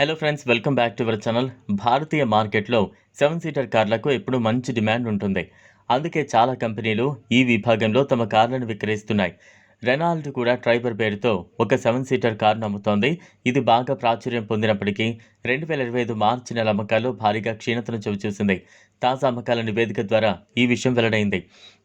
Hello friends welcome back to our channel భారతీయ మార్కెట్లో seven seater కార్లకు ఎప్పుడూ మంచి డిమాండ్ ఉంటుంది. అందుకే చాలా కంపెనీలు ఈ విభాగంలో తమ కార్లను విక్రయిస్తున్నాయి. రెనాల్డ్ కూడా ట్రైబర్ పేరుతో ఒక సెవెన్ సీటర్ కారును అమ్ముతోంది ఇది బాగా ప్రాచుర్యం పొందినప్పటికీ రెండు వేల ఇరవై ఐదు మార్చి నెల అమ్మకాలు భారీగా క్షీణతను చవిచూసింది. తాజా అమ్మకాల నివేదిక ద్వారా ఈ విషయం వెల్లడైంది.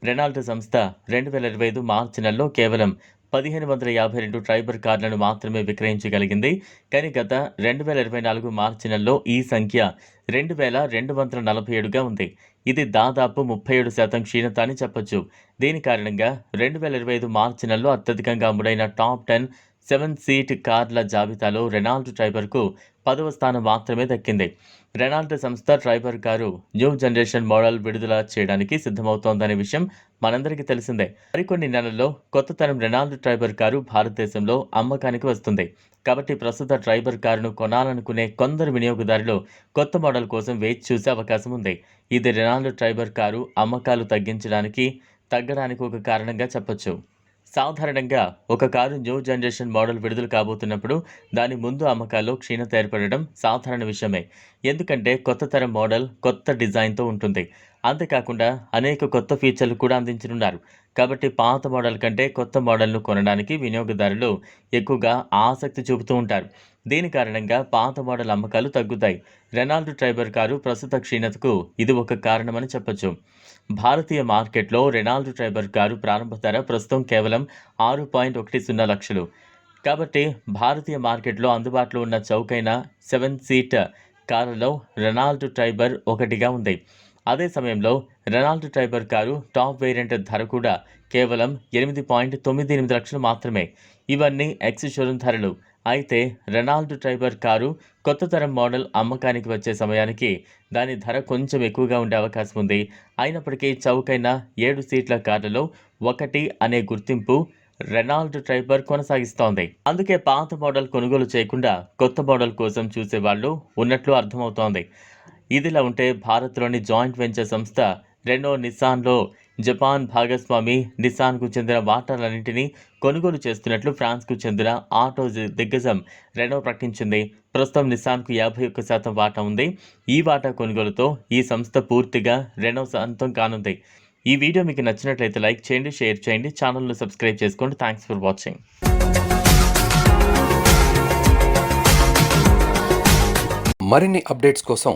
రెనాల్డ్ సంస్థ రెండు వేల ఇరవై ఐదు మార్చి నెలలో కేవలం పదిహేను వందల యాభై రెండు ట్రైబర్ కార్లను మాత్రమే విక్రయించగలిగింది. కానీ గత రెండు వేల ఇరవై నాలుగు మార్చి నెలలో ఈ సంఖ్య రెండు వేల రెండు వందల నలభై ఏడుగా ఉంది. ఇది దాదాపు ముప్పై ఏడు శాతం క్షీణత అని చెప్పొచ్చు. దీని కారణంగా రెండు వేల ఇరవై ఐదు మార్చి నెలలో అత్యధికంగా అమ్ముడైన టాప్ టెన్ సెవెన్ సీట్ కార్ల జాబితాలో రెనాల్డ్ ట్రైబర్కు పదవ స్థానం మాత్రమే దక్కింది. రెనాల్డ్ సంస్థ Triber car new generation model విడుదల చేయడానికి సిద్ధమవుతోందనే విషయం మనందరికీ తెలిసిందే. మరికొన్ని నెలల్లో కొత్త తరం రెనాల్డ్ ట్రైబర్ కారు భారతదేశంలో అమ్మకానికి వస్తుంది. కాబట్టి ప్రస్తుత ట్రైబర్ కారును కొనాలనుకునే కొందరు వినియోగదారులు కొత్త మోడల్ కోసం వేచి చూసే అవకాశం ఉంది. ఇది రెనాల్డ్ ట్రైబర్ కారు అమ్మకాలు తగ్గించడానికి తగ్గడానికి ఒక కారణంగా చెప్పొచ్చు. సాధారణంగా ఒక కారు న్యూ జనరేషన్ మోడల్ విడుదల కాబోతున్నప్పుడు దాని ముందు అమ్మకాల్లో క్షీణత ఏర్పడడం సాధారణ విషయమే. ఎందుకంటే కొత్త తరం మోడల్ కొత్త డిజైన్తో ఉంటుంది. అంతేకాకుండా అనేక కొత్త ఫీచర్లు కూడా అందించనున్నారు. కాబట్టి పాత మోడల్ కంటే కొత్త మోడల్ను కొనడానికి వినియోగదారులు ఎక్కువగా ఆసక్తి చూపుతూ ఉంటారు. దీని కారణంగా పాత మోడల్ అమ్మకాలు తగ్గుతాయి. రెనాల్డ్ ట్రైబర్ కారు ప్రస్తుత క్షీణతకు ఇది ఒక కారణమని చెప్పొచ్చు. భారతీయ మార్కెట్లో రెనాల్డ్ ట్రైబర్ కారు ప్రారంభ ధర ప్రస్తుతం కేవలం ఆరు పాయింట్ ఒకటి సున్నా లక్షలు. కాబట్టి భారతీయ మార్కెట్లో అందుబాటులో ఉన్న చౌకైన సెవెన్ సీట్ కారులో రెనాల్డ్ ట్రైబర్ ఒకటిగా ఉంది. అదే సమయంలో Renault Triber car top variant ధర కూడా కేవలం ఎనిమిది పాయింట్ తొమ్మిది ఎనిమిది లక్షలు మాత్రమే. ఇవన్నీ ఎక్స్ షోరూమ్ ధరలు. అయితే రెనాల్డ్ ట్రైబర్ కారు కొత్త తరం మోడల్ అమ్మకానికి వచ్చే సమయానికి దాని ధర కొంచెం ఎక్కువగా ఉండే అవకాశం ఉంది. అయినప్పటికీ చౌకైన ఏడు సీట్ల కార్లలో ఒకటి అనే గుర్తింపు రెనాల్డ్ ట్రైబర్ కొనసాగిస్తోంది. అందుకే పాత మోడల్ కొనుగోలు చేయకుండా కొత్త మోడల్ కోసం చూసేవాళ్ళు ఉన్నట్లు అర్థమవుతోంది. ఇదిలా ఉంటే భారత్లోని జాయింట్ వెంచర్ సంస్థ రెనో నిస్సాన్లో జపాన్ భాగస్వామి నిస్సాన్కు చెందిన వాటాలన్నింటినీ కొనుగోలు చేస్తున్నట్లు ఫ్రాన్స్కు చెందిన ఆటో దిగ్గజం రెనో ప్రకటించింది. ప్రస్తుతం నిస్సాన్కు యాభై ఒక్క శాతం వాటా ఉంది. ఈ వాటా కొనుగోలుతో ఈ సంస్థ పూర్తిగా రెనో సొంతం కానుంది. ఈ వీడియో మీకు నచ్చినట్లయితే లైక్ చేయండి షేర్ చేయండి ఛానల్ను సబ్స్క్రైబ్ చేసుకోండి. Thanks for watching. మరిన్ని అప్డేట్స్ కోసం